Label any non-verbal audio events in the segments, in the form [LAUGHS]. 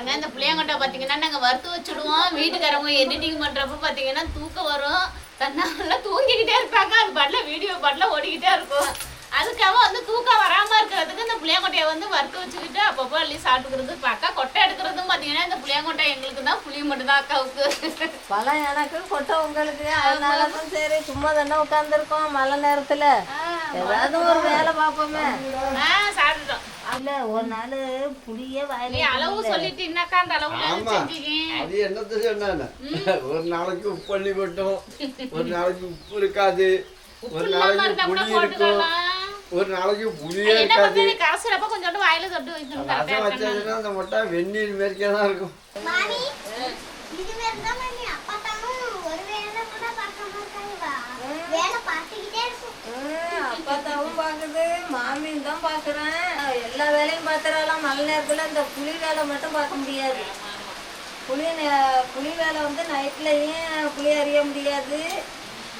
பாருங்க இந்த புளியங்கொட்டை பாத்தீங்கன்னா நாங்க வறுத்து வச்சுடுவோம். வீட்டுக்காரவங்க எடிட்டிங் பண்றப்ப பாத்தீங்கன்னா தூக்கம் வரும். தன்னால தூங்கிக்கிட்டே இருப்பாங்க. அது பாட்டில் வீடியோ பாட்டில் ஓடிக்கிட்டே இருக்கும். அதுக்காக வந்து தூக்கம் வராம இருக்கிறதுக்கு இந்த புளியங்கொட்டையை வந்து வறுத்து வச்சுக்கிட்டு அப்பப்போ அள்ளி சாப்பிட்டுக்கிறது இப்ப அக்கா கொட்டை எடுக்கிறதும் பாத்தீங்கன்னா இந்த புளியங்கொட்டை எங்களுக்கு தான் புளி மட்டும் தான் அக்காவுக்கு பழம் எனக்கு கொட்டை உங்களுக்கு. அதனால தான் சரி சும்மா தானே உட்காந்துருக்கோம் மழை நேரத்துல. ஏதாவது ஒரு வேலை பார்ப்போமே. ஆ சாப்பிட்டுட்டோம். இல்ல ஒரு நாள் புளியே நீ வாயில அளவு சொல்லிட்டீங்கன்னாக்கா அந்த செஞ்சுக்கேன் அது ஒரு நாளைக்கு உப்பு அள்ளி கொட்டும் ஒரு நாளைக்கு உப்பு இருக்காது. ஒரு நாளைக்கு புளி இருக்கும். ஒரு நாளைக்கு புளியே என்ன இருக்காது பண்ணி கரைசலப்ப கொஞ்சோண்டு வாயில தொட்டு வைக்கணும் ரசம் வச்சதுன்னா அந்த முட்டை வெந்நீர் மாரிக்கே தான் இருக்கும் மாமி இது தான் மாமி அப்பா தானும் ஒரு வேலை கூட பார்க்காம இருக்காங்களா வேலை பார்த்துக்கிட்டே இருக்கும் ம், அப்பாத்தாவும் பாக்குது மாமியும் தான் பாக்குறேன் எல்லா வேலையும் பாத்துறாலாம் மழை நேரத்துல இந்த புளி வேலை மட்டும் பார்க்க முடியாது புளி நே- புளி வேலை வந்து நைட்லயும் புளி அறிய முடியாது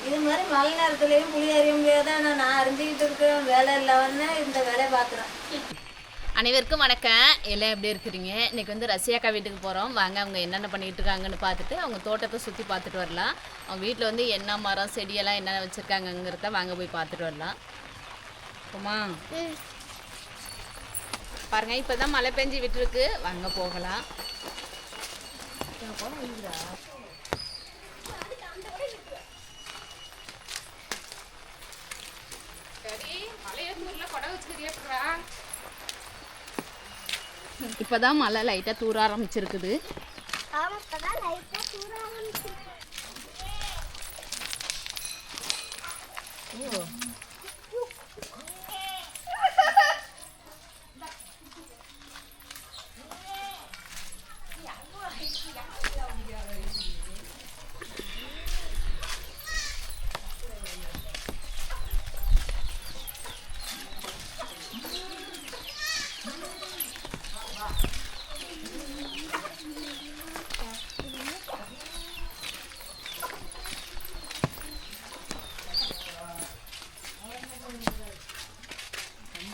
இது மாதிரி மழை நேரத்துலயும் புளி அறிய முடியாது ஆனா நான் அறிஞ்சிக்கிட்டு இருக்கேன் வேலை இல்லாம இந்த வேலையை பாக்குறேன் அனைவருக்கும் வணக்கம். எல்லாம் எப்படி இருக்கிறீங்க? இன்னைக்கு வந்து ரஷ்யாக்கா வீட்டுக்கு போகிறோம் வாங்க அவங்க என்னென்ன பண்ணிட்டு இருக்காங்கன்னு பார்த்துட்டு அவங்க தோட்டத்தை சுற்றி பார்த்துட்டு வரலாம். அவங்க வீட்டில் வந்து என்ன மரம் செடியெல்லாம் என்ன வச்சுருக்காங்கங்கிறத வாங்க போய் பார்த்துட்டு வரலாம். போமா பாருங்க இப்போ தான் மழை பெஞ்சு விட்டுருக்கு. வாங்க போகலாம். இப்போதான் மழை லைட்டாக தூர ஆரம்பிச்சிருக்குது. ஆமா இப்பதான் லைட்டா தூர ஆரம்பிச்சு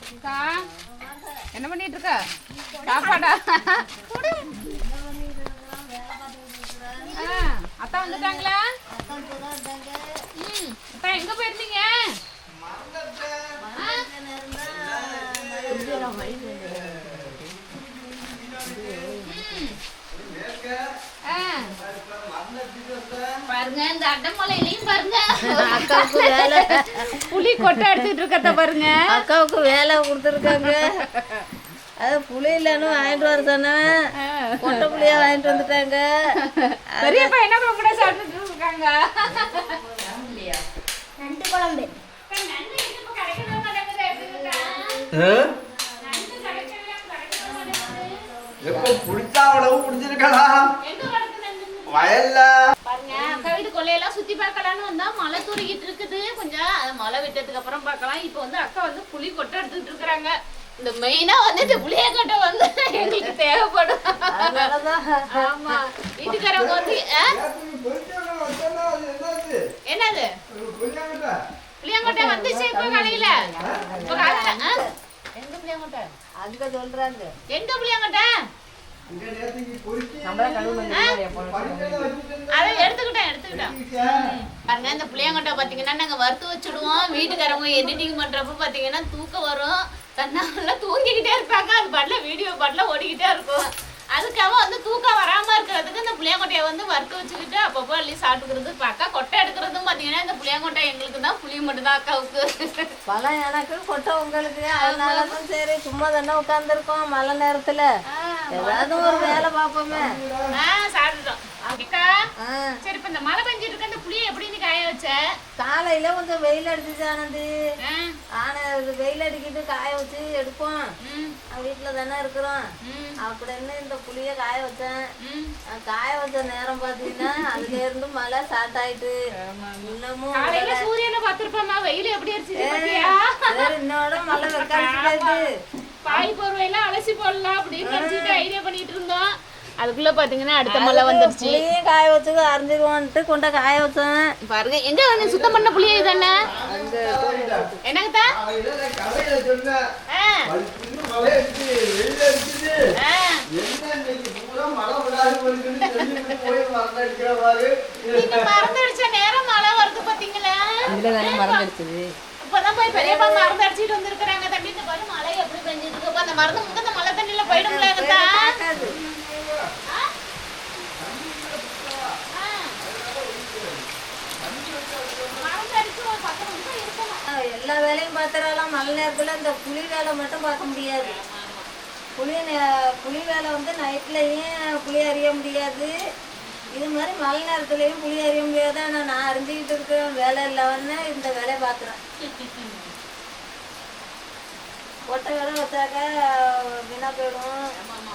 அக்கா சாப்பாடா. அத்தா வந்துட்டாங்களா? அத்தா எங்க போயிருந்தீங்க. பாருங்க இந்த அட்டமலையிலையும் பாருங்க. அக்காவுக்கு வேலை. புளி கொட்டை எடுத்துட்டு இருக்கத பாருங்க. அக்காவுக்கு வேலை கொடுத்துருக்காங்க. அது புளி இல்லைன்னு வாங்கிட்டு வர சொன்னேன் கொட்டை புளியா வாங்கிட்டு வந்துட்டாங்க. பெரியப்பா என்ன கூட சாப்பிட்டுட்டு இருக்காங்க? நண்டு குழம்பு. எப்போ பிடிச்சா அவ்வளவு பிடிச்சிருக்கா வயல்ல. பாருங்க அக்கா வீட்டு கொள்ளையெல்லாம் சுத்தி பார்க்கலாம்னு வந்தா மழை தூரிக்கிட்டு இருக்குது. கொஞ்சம் அது மழை விட்டதுக்கு அப்புறம் பார்க்கலாம். இப்போ வந்து அக்கா வந்து புளி கொட்டை எடுத்துட்டு இருக்காங்க இந்த மெயினா வந்து இந்த புளியங்கொட்டை வந்து எங்களுக்கு தேவைப்படும். ஆமா. வீட்டுக்காரவங்க வந்து? என்னது? புளியங்கொட்டை வந்துச்சு இப்போ காலையில இப்போ காலையில ஆ? எங்க புளியங்கொட்டை? அங்க சொல்றாங்க. எங்க புளியங்கொட்டை? அதை எடுத்துக்கிட்டேன் எடுத்துக்கிட்டேன். பாருங்க இந்த புளியங்கொட்டை பாத்தீங்கன்னா நாங்க வறுத்து வச்சுடுவோம். வீட்டுக்காரவங்க எடிட்டிங் பண்றப்ப பாத்தீங்கன்னா தூக்கம் வரும். தன்னால தூங்கிக்கிட்டே இருப்பாங்க. அது பாட்டில் வீடியோ பாட்டில் ஓடிக்கிட்டே இருக்கும். அதுக்காக வந்து தூக்கம் வராம இருக்கிறதுக்கு இந்த புளியங்கொட்டையை வந்து வறுத்து வச்சுக்கிட்டு அப்பப்போ அள்ளி சாப்பிட்டுக்கிறது இப்ப அக்கா கொட்டை எடுக்கிறதும் பாத்தீங்கன்னா இந்த புளியங்கொட்டை எங்களுக்கு தான் புளி மட்டும் தான் அக்காவுக்கு பழம் எனக்கு கொட்டை உங்களுக்கு. அதனால தான் சரி சும்மா தானே உட்காந்துருக்கோம் மழை நேரத்துல. ஏதாவது ஒரு வேலை பார்ப்போமே. ஆ சாப்பிட்டுட்டோம். சரி இப்ப இந்த மழை பெஞ்சிட்டு இருக்க இந்த புளியை எப்படி நீ காய வச்ச? காலையில கொஞ்சம் வெயில் அடிச்சுச்சு ஆனந்தி. ஆனா வெயில் அடிக்கிட்டு காய வச்சு எடுப்போம். வீட்டுல தானே இருக்கிறோம். அப்படின்னு இந்த புளிய காய வச்சேன்? காய வச்ச நேரம் பாத்தீங்கன்னா அதுல இருந்து மழை ஸ்டார்ட் ஆயிட்டு. இன்னமும் காலையில சூரியனை பார்த்திருப்போமா? வெயில் எப்படி சரி இன்னோட மழை வைக்காது பாய் போர்வையெல்லாம் அலசி போடலாம் அப்படின்னு ஐடியா பண்ணிட்டு இருந்தோம். அதுக்குள்ள பாத்தீங்கன்னா அடுத்த மழை வந்துருச்சு. புளியும் காய வச்சு அரைஞ்சிருவோன்ட்டு கொண்ட காய வச்சேன் பாருங்க எங்க வந்து சுத்தம் பண்ண புளிய இதுதானே என்னங்கத்தா மறந்துடுச்ச நேரம் மழை வருது பாத்தீங்களா? மறந்துடுச்சுது. இப்பதான் போய் பெரியப்பா மருந்து அடிச்சிட்டு வந்திருக்காங்க தம்பி இந்த பாரு மழை எப்படி பெஞ்சிட்டு இருக்கு. அந்த மருந்து முங்க அந்த மழை தண்ணியில போயிடும்ல பார்க்காது மருந்து அடிச்சு ஒரு பத்து நிமிஷம் இருக்கணும் ஆஹ் எல்லா வேலையும் பார்த்துறாலாம் மழை நேரத்தில் இந்த புளி வேலை மட்டும் பார்க்க முடியாது. புளி புளி வேலை வந்து நைட்லையும் புளி அறிய முடியாது? இது மாதிரி மழை நேரத்துலையும் புளி அறிய முடியாது. ஆனால் நான் அறிஞ்சிக்கிட்டு இருக்கிறேன். வேலை இல்லாமன்னு இந்த வேலையை பார்க்குறேன். ஒட்டை வேலை வச்சாக்கா வீணாக போயிடும்.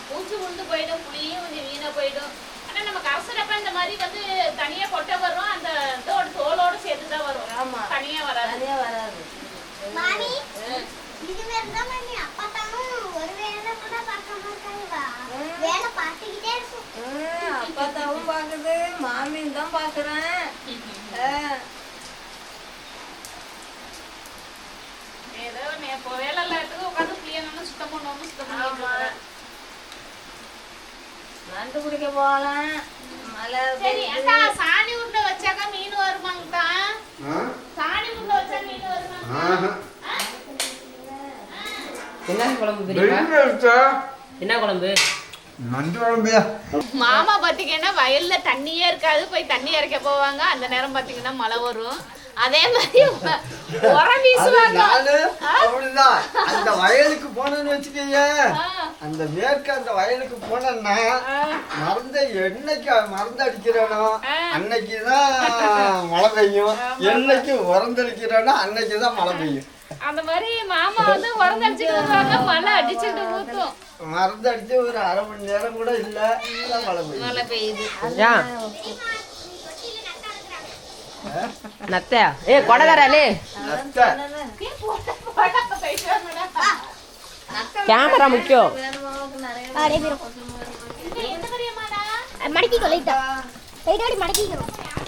பூச்சி உண்டு போயிடும். புளியும் கொஞ்சம் வீணா போயிடும். ஆனா நம்ம கரசரப்ப இந்த மாதிரி வந்து தனியா கொட்டை வரும் அந்த இதோட தோலோட சேர்த்து தான் வரும். ஆமா. தனியா வராது. வராது. மாமி இது மாதிரி தான் மாமி அப்பா தானும் ஒரு வேலை கூட இருக்காங்க வேலை பார்த்துக்கிட்டே இருக்கும். ஹம், அப்பாத்தாவும் பார்க்குது மாமியும் தான் பார்க்குறேன் [LAUGHS] ஏதோ நே- இப்போ வேலை இல்லாததுக்கு உட்காந்து புளிய நம்ம சுத்தம் பண்ணுவோம் சுத்தம் பண்ணிட்டு ஆமா. இருக்கிறேன். நண்டு பிடிக்க போகலாம் மழை சரி. அக்கா சாணி உருண்டை வச்சாக்கா மீன் வருமாங்கக்கா ஆ? சாணி உருண்டை வச்சா மீன் வருமாங்க ஆஹா. என்ன குழம்பு அடிச்சா? என்ன குழம்பு? மாமா பாத்தீங்கன்னா வயல்ல தண்ணியே இருக்காது. போய் தண்ணி இறக்க போவாங்க. அந்த நேரம் பாத்தீங்கன்னா மழை வரும். அதே மாதிரி உரம் வீசுவாங்க. அப்படிதான். அந்த வயலுக்கு போனேன்னு வச்சுக்கீங்க அந்த மேற்கு அந்த வயலுக்கு போனேன்னா. மருந்து என்னைக்கு மருந்து அடிக்கிறேனோ. அன்னைக்கு தான் மழை பெய்யும். என்னைக்கு உரந்தளிக்கிறேனோ அன்னைக்கு தான் மழை பெய்யும். அந்த மாதிரி மாமா வந்து வருவாங்க மழை அடிச்சுட்டு ஊத்தும். மருந்து அடிச்சு ஒரு அரை மணி நேரம் கூட இல்லை மழை பெய்யும் மழை பெய்யுது. நத்தையா ஏ வாங்கடா. கேமரா முக்கியம்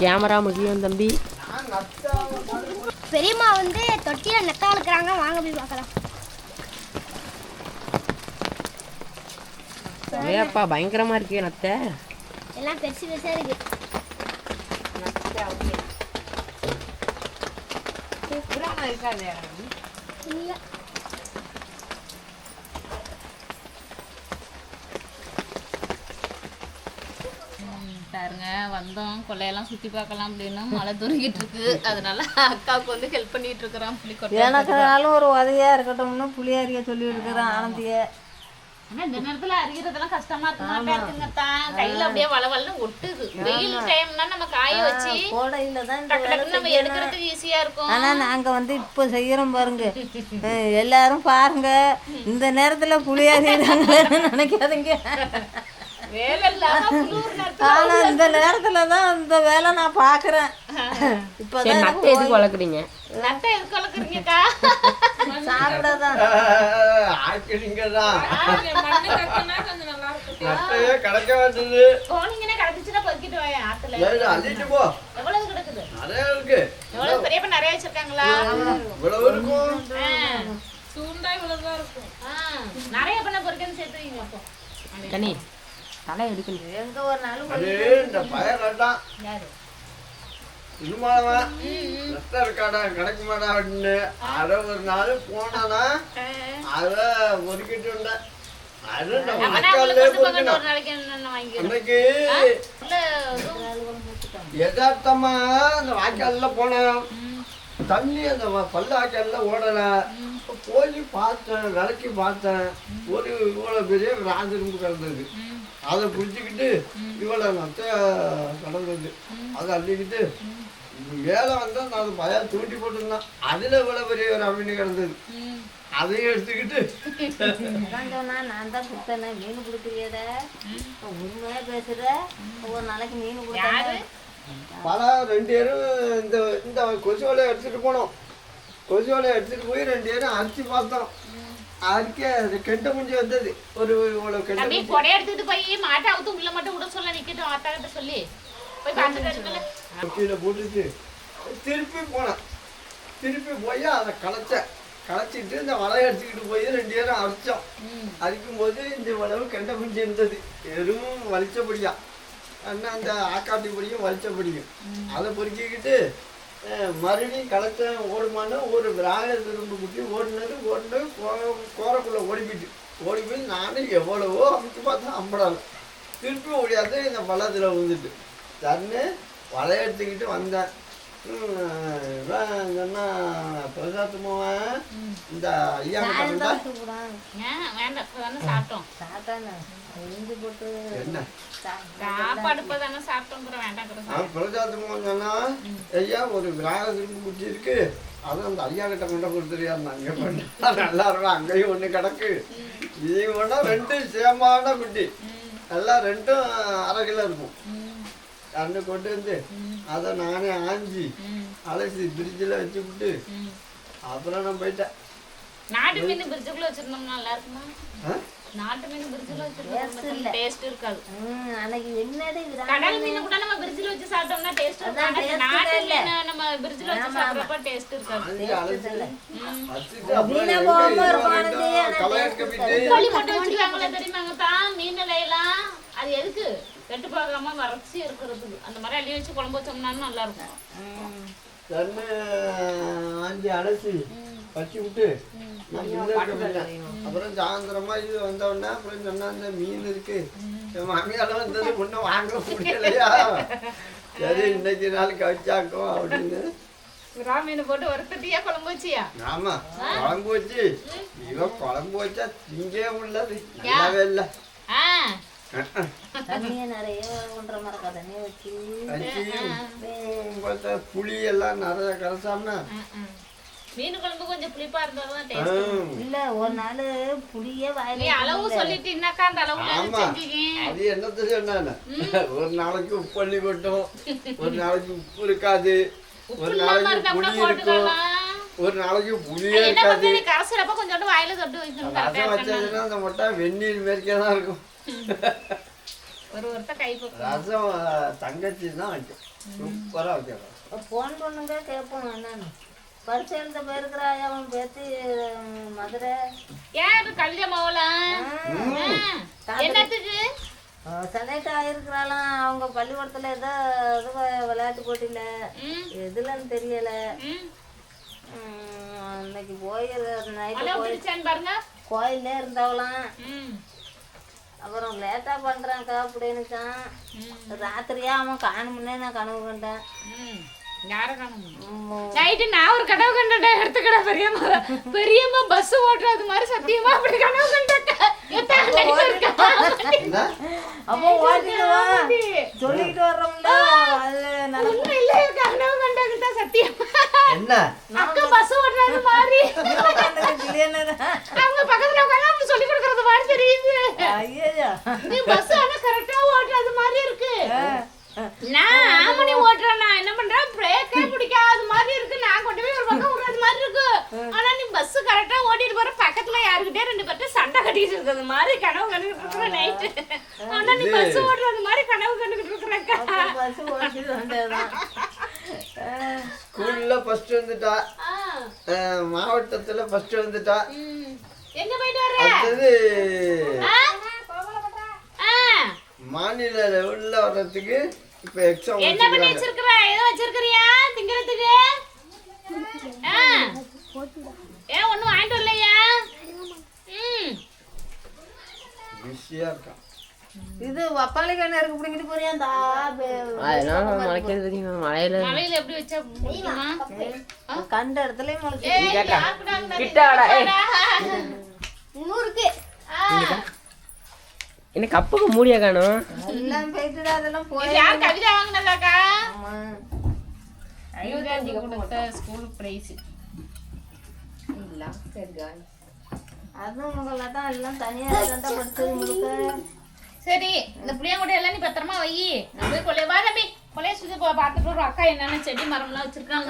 கேமரா முக்கியம் தம்பி. பெரியம்மா வந்து தொட்டியில நெத்தா இருக்கிறாங்க வாங்க போய் பார்க்கலாம். ஏப்பா பயங்கரமா இருக்கே நத்தை. எல்லாம் பெருசு பெருசா இருக்கு. இல்ல. பாருங்க வந்தோம். கொள்ளையெல்லாம் சுத்தி பார்க்கலாம் அப்படின்னு மழை துருகிட்டு இருக்கு. அதனால அக்காவுக்கு வந்து ஹெல்ப் பண்ணிட்டு இருக்கிறோம். புளி எனக்குனாலும் ஒரு உதவியா இருக்கட்டும்னு புளியாரிய சொல்லி இருக்கிறேன் ஆனந்திய. ஆனா இந்த நேரத்துல அரிக்கிறதெல்லாம் கஷ்டமா இருக்குங்க கையில அப்படியே வளவலன்னு ஒட்டுது. வெயில் டைம்னா நம்ம காய வச்சு கோடையில தான் நம்ம எடுக்கிறதுக்கு ஈஸியா இருக்கும். ஆனா நாங்க வந்து இப்போ செய்யறோம் பாருங்க. எல்லாரும் பாருங்க. இந்த நேரத்துல புளியாரிடுறாங்களேன்னு நினைக்காதீங்க. ஆனா இந்த நேரத்துல தான் இந்த வேலை நான் பாக்குறேன். இப்பதான் நத்தை எதுக்கு வளர்க்குறீங்க? நட்டை எதுக்கு வளர்க்குறீங்கக்கா? சாப்பிடதான். ஆக்கிடுங்கதான் நட்டையே கிடக்க வேண்டியது. போனீங்கன்னா கிடந்துச்சுன்னா பொறுக்கிட்டு வாங்க ஆத்துல. ஏய், அள்ளிட்டு போ. எவ்வளவு கிடக்குது? நிறைய இருக்கு. எவ்வளவு பெரியப்ப நிறைய வச்சிருக்காங்களா? இவ்வளவு இருக்கும். ஆ, நிறைய பண்ண பொறுக்கன்னு சேர்த்து வைங்க அப்போ. கனி தலை எடுக்கணும் எங்க ஒரு நாள் அது இந்த பையன் கேட்டான் யாரு? இருமாவன் ரத்தம் இருக்காடா கிடைக்குமாடா அப்படின்னு. அரை ஒரு நாள் போனானா அதை பொறுக்கிட்டு வந்தேன் அது இந்த அன்னைக்கு யதார்த்தமா அந்த வாய்க்கால்ல போனேன். தண்ணி அந்த வாய்க்கால்ல ஓடல. போய் பார்த்தேன் விளக்கி பார்த்தேன். ஒரு இவ்வளவு பெரிய ராஜரும்பு கிடந்தது. அதை பிடிச்சிக்கிட்டு இவ்வளவு நத்த கிடந்தது அதை அள்ளிக்கிட்டு வேலை வந்தா நான் அது பயம் தூண்டி போட்டிருந்தேன் அதுல இவ்வளவு பெரிய ஒரு அமீன் கிடந்தது. அதையும் எடுத்துக்கிட்டு நான் தான் கொடுத்தேனே மீன் கொடுக்குறியத உண்மையா பேசுற? ஒரு நாளைக்கு மீன் யாரு? கொடுத்தேன் பல ரெண்டு பேரும் இந்த இந்த கொசு வலையை எடுத்துட்டு போனோம். கொசு வலையை எடுத்துட்டு போய் ரெண்டு பேரும் அரிச்சு பார்த்தோம். அரிக்க அது கெட்ட முஞ்சி வந்தது. ஒரு இவ்வளவு கெட்ட தம்பி கொடை எடுத்துட்டு போய் மாட்டை அவுத்து உள்ள மட்டும் விட சொல்ல நிக்கட்டும் கிட்ட சொல்லி. போய் பார்த்துட்டு. கீழே போட்டுட்டு திருப்பி போனேன். திருப்பி போய் அதை களைச்சேன். களைச்சிட்டு இந்த வலையை எடுத்துக்கிட்டு போய் ரெண்டு பேரும் அடித்தோம் அடிக்கும்போது இந்த வளவு கெண்ட குஞ்சு இருந்தது. எதுவும் வலிச்சபடியா அண்ணா அந்த ஆக்காட்டி பொடியும் வலிச்சபடியும் அதை பொறுக்கிக்கிட்டு மறுபடியும் களைச்சேன் ஓடுமான்னு ஒரு விராக திரும்ப குட்டி ஓடினது ஓடினது கோரக்குள்ளே ஓடிப்பிட்டு ஓடி போய் நானும் எவ்வளவோ அமைச்சு பார்த்தா அம்படாது திருப்பி ஓடியாந்து இந்த பள்ளத்தில் விழுந்துட்டு. தன்னு வலையை எடுத்துக்கிட்டு வந்தேன். இந்த ஐயா சாப்பிட்டோம். என்ன? ஐயா ஒரு விராக திரும்பி குச்சி இருக்கு. அதை அந்த ஐயா கிட்ட கொண்டு கொடுத்துறியா அங்கே பண்ணா நல்லா இருக்கும். அங்கேயும் ஒன்று கிடக்கு. இதையும் ஒன்றா ரெண்டும் சேமான குட்டி. எல்லாம் ரெண்டும் அரை கிலோ இருக்கும். ரெண்டு கொண்டு வந்து அதை நானே ஆஞ்சி அலசி பிரிட்ஜில் வச்சு விட்டு அப்புறம் நான் போயிட்டேன். நாட்டு மீன் பிரிட்ஜுக்குள்ள வச்சிருந்தோம்னா நல்லா இருக்குமா? நாட்டு மீன் வச்சிருந்தோம் டேஸ்ட் இருக்காது. ம், அன்னைக்கு என்னது விரா- கடல் மீன் கூட நம்ம பிரிட்ஜ்ல வச்சு சாப்பிட்டோம்னா டேஸ்ட் taste நாட்டு. மீன் நம்ம பிரிட்ஜ்ல வச்சு சாப்பிடுறப்ப டேஸ்ட் இருக்காது. தெரியுமாங்க? தான் மீன் நிலையெல்லாம் அது எதுக்கு? கெட்டு போகாம வறட்சி இருக்கிறதுக்கு அந்த மாதிரி அள்ளி வச்சு குழம்பு வச்சோம்னாலும் நல்லா இருக்கும் தண்ணி ஆஞ்சி அலசி வச்சு விட்டு. அப்புறம் சாயந்தரமா இது வந்த உடனே அப்புறம் சொன்னா இந்த மீன் இருக்கு. மாமியால வந்தது ஒன்றும் வாங்க முடியலையா? சரி இன்னைக்கு நாள் கவிச்சாக்கும் அப்படின்னு. மீன் போட்டு வறுத்தட்டியா குழம்பு வச்சியா? ஆமா குழம்பு வச்சு. இவன் குழம்பு வச்சா திங்கே உள்ளது நல்லாவே இல்லை. புளி எல்லாம் நிறைய கரைச்சாமனா. மீன் குழம்பு கொஞ்சம் புளிப்பா இருந்தாதான் டேஸ்ட் இல்ல ஒரு நாள் புளியே நீ வாயில அளவு சொல்லிட்டீங்கன்னாக்கா அந்த அளவுல ஆமா. செஞ்சுக்கேன். அது சொன்னானே ஒரு நாளைக்கு உப்பு அள்ளி கொட்டும் ஒரு நாளைக்கு உப்பு இருக்காது. ஒரு நாளைக்கு புளி இருக்கும். ஒரு நாளைக்கு புளியே இருக்காது. பண்றது கரைசலப்ப கொஞ்சோண்டு வாயில தொட்டு வைக்கணும். வச்சதுன்னா அந்த முட்டை வெந்நீர் மாரிக்கே தான் இருக்கும். [LAUGHS] ஒரு ஒருத்த கை ரசம் தங்கச்சி தான் வைக்கும். சூப்பரா வைக்கிறோம் ஃபோன் பண்ணுங்க கேட்போம் என்னன்னு. பரிசு எழுத போயிருக்கிறாய் அவன் பேத்தி மதுரை. ஏன் கல்யாண மாவலாம் என்னத்துக்கு? செலக்ட் ஆயிருக்கிறாளாம். அவங்க பள்ளிக்கூடத்துல ஏதோ விளையாட்டு போட்டியில. எதுலன்னு தெரியல. அன்னைக்கு போய் நைட்டு அளவு போய் பிடிச்சான்னு பாருங்க கோயில்ல இருந்தவளாம் ம், அப்புறம் லேட்டா பண்றான்க்கா அப்படின்னுச்சான் ம், ராத்திரியா அவன் காணுமுன்னே நான் கனவு கண்டேன். யார காணும் நைட்டு நான் ஒரு கனவு கண்டேன் எடுத்துக்கடா பெரியம்மா. பெரியம்மா பஸ் ஓட்டுறது மாதிரி சத்தியமா அப்படி கனவு கண்டேன் அப்போ ஓட்டிடுவா சொல்லிக்கிட்டு வர்றோம்ல அது ஒண்ணும் இல்ல, கனவு தான் சத்தியமா. என்ன? அக்கா பஸ் ஓட்டுறது மாதிரி அவங்க பக்கத்துல உட்காந்து அப்படி சொல்லி கொடுக்கறது மாதிரி தெரியுது. ஐயோ நீ பஸ் ஆனா கரெக்டா ஓட்டுறது மாதிரி இருக்கு. நான் ஆமணி ஓட்டுறேன் நான் என்ன பண்றேன் பிரேக்கே பிடிக்காத மாதிரி இருக்கு. நான் கொண்டு போய் ஒரு பக்கம் விடுறது மாதிரி இருக்கு. ஆனா நீ பஸ் கரெக்டா ஓட்டிட்டு போற பக்கத்துல யாருக்கிட்டே ரெண்டு பேர்ட்ட சண்டை கட்டிட்டு இருக்கிறது மாதிரி கனவு கண்டுகிட்டு இருக்கிற நைட்டு ஆனா நீ பஸ் ஓட்டுறது மாதிரி கனவு கண்டுகிட்டு இருக்கிறக்கா பஸ் வந்ததுதான். ஸ்கூல்ல ஃபர்ஸ்ட் வந்துட்டா. மாவட்டத்துல ஃபர்ஸ்ட் வந்துட்டா. எங்க போயிட்டு வர அடுத்தது. மாநில லெவல்ல வர்றதுக்கு இப்ப எக்ஸாம் என்ன பண்ணி வச்சிருக்கிற? ஏதோ வச்சிருக்கிறியா? திங்கிறதுக்கு? ஆ. ஏன் ஒண்ணும் வாங்கிட்டு வரலையா? ம். பிஸியா இருக்கான். இது வப்பாளி கிணறுக்கு பிடிங்கிட்டு போறியா? அந்த அதெல்லாம் முளைக்கிறது தெரியுமா? மழையில மலையில எப்படி வச்சா? கண்ட இடத்துலயும் முளைச்சு ஏய், யாருக்குடா அந்த கிட்ட வாடா, ஏய். நூறுக்கு. என்ன கப்புக்கு மூடியா காணும்? எல்லாம் போயிட்டுடா அதெல்லாம் போய் யார் கவிதா வாங்கினதாக்கா? ஆமா. யுவராஜிக்கு கொடுத்த ஸ்கூல் பிரைஸ் அதுவும் உங்களை தான் எல்லாம் தனியா இருந்தா படிச்சது முழுக்க. சரி இந்த புளியங்கொட்டை எல்லாம் நீ பத்திரமா வை. நான் போய் கொள்ளைய வா தம்பி. சுத்தி பா- பார்த்துட்டு ஒரு அக்கா என்னென்ன செடி மரம்லாம் வச்சிருக்காங்க.